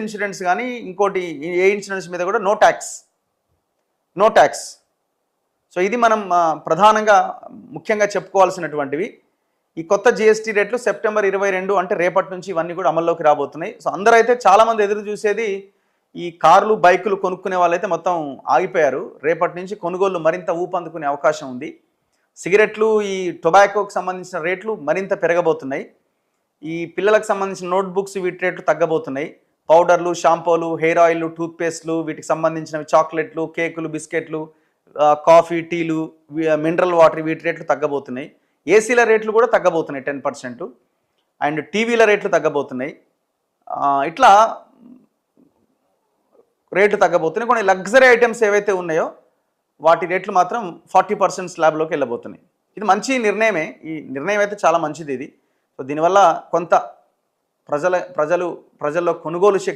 Insurance కానీ ఇంకోటి ఏ insurance మీద కూడా no tax. No tax. So ఇది మనం ప్రధానంగా ముఖ్యంగా చెప్పుకోవాల్సినటువంటివి. ఈ కొత్త జిఎస్టీ రేట్లు సెప్టెంబర్ ఇరవై రెండు అంటే రేపటి నుంచి ఇవన్నీ కూడా అమల్లోకి రాబోతున్నాయి. సో అందరూ అయితే చాలామంది ఎదురు చూసేది ఈ కార్లు బైకులు కొనుక్కునే వాళ్ళైతే మొత్తం ఆగిపోయారు. రేపటి నుంచి కొనుగోళ్ళు మరింత ఊపందుకునే అవకాశం ఉంది. సిగరెట్లు ఈ టొబాకోకి సంబంధించిన రేట్లు మరింత పెరగబోతున్నాయి. ఈ పిల్లలకు సంబంధించిన నోట్బుక్స్ వీటి రేట్లు తగ్గబోతున్నాయి. పౌడర్లు షాంపూలు హెయిర్ ఆయిల్ టూత్పేస్ట్లు వీటికి సంబంధించినవి చాక్లెట్లు కేకులు బిస్కెట్లు కాఫీ టీలు మినరల్ వాటర్ వీటి రేట్లు తగ్గబోతున్నాయి. ఏసీల రేట్లు కూడా తగ్గబోతున్నాయి టెన్ పర్సెంట్. అండ్ టీవీల రేట్లు తగ్గబోతున్నాయి. ఇట్లా రేట్లు తగ్గబోతున్నాయి. కొన్ని లగ్జరీ ఐటమ్స్ ఏవైతే ఉన్నాయో వాటి రేట్లు మాత్రం ఫార్టీ పర్సెంట్ స్లాబ్లోకి వెళ్ళబోతున్నాయి. ఇది మంచి నిర్ణయమే. ఈ నిర్ణయం అయితే చాలా మంచిది ఇది. సో దీనివల్ల కొంత ప్రజల ప్రజలు ప్రజల్లో కొనుగోలు శక్తి